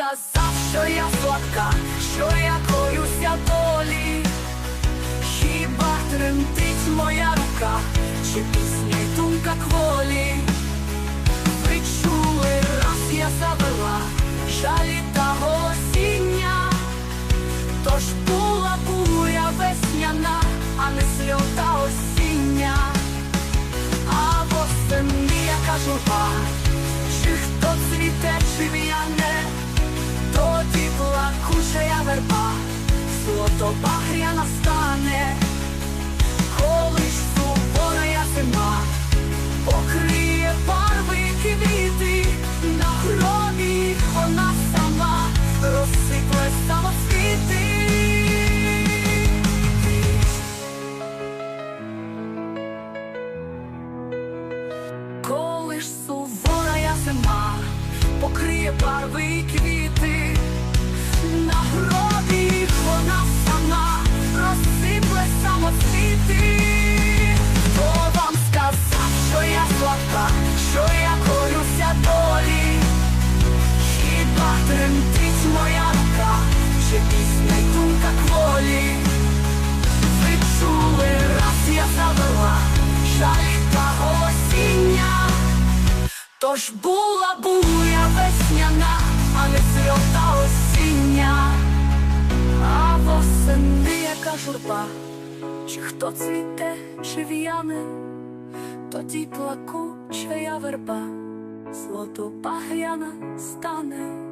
сказав, що я слабка, що я корюся долі. Хіба тремтить моя рука, чи пісня й думка кволі? Ви чули, раз я завела жалі та осіння, тож була буря весняна, а не сльота осіння, а восени яка журба, покриє барви квіти, на гробі вона сама розсипле самоцвіти. Хто вам сказав, що я слабка, що я корюся долі? Хіба тремтить моя рука, чи пісня й думка кволі? Ви чули, раз я завела жаль та осіння, тож була буря журба, чи хто цвіте, чи в'яне, тоді плакуча я верба, злото багряна стане.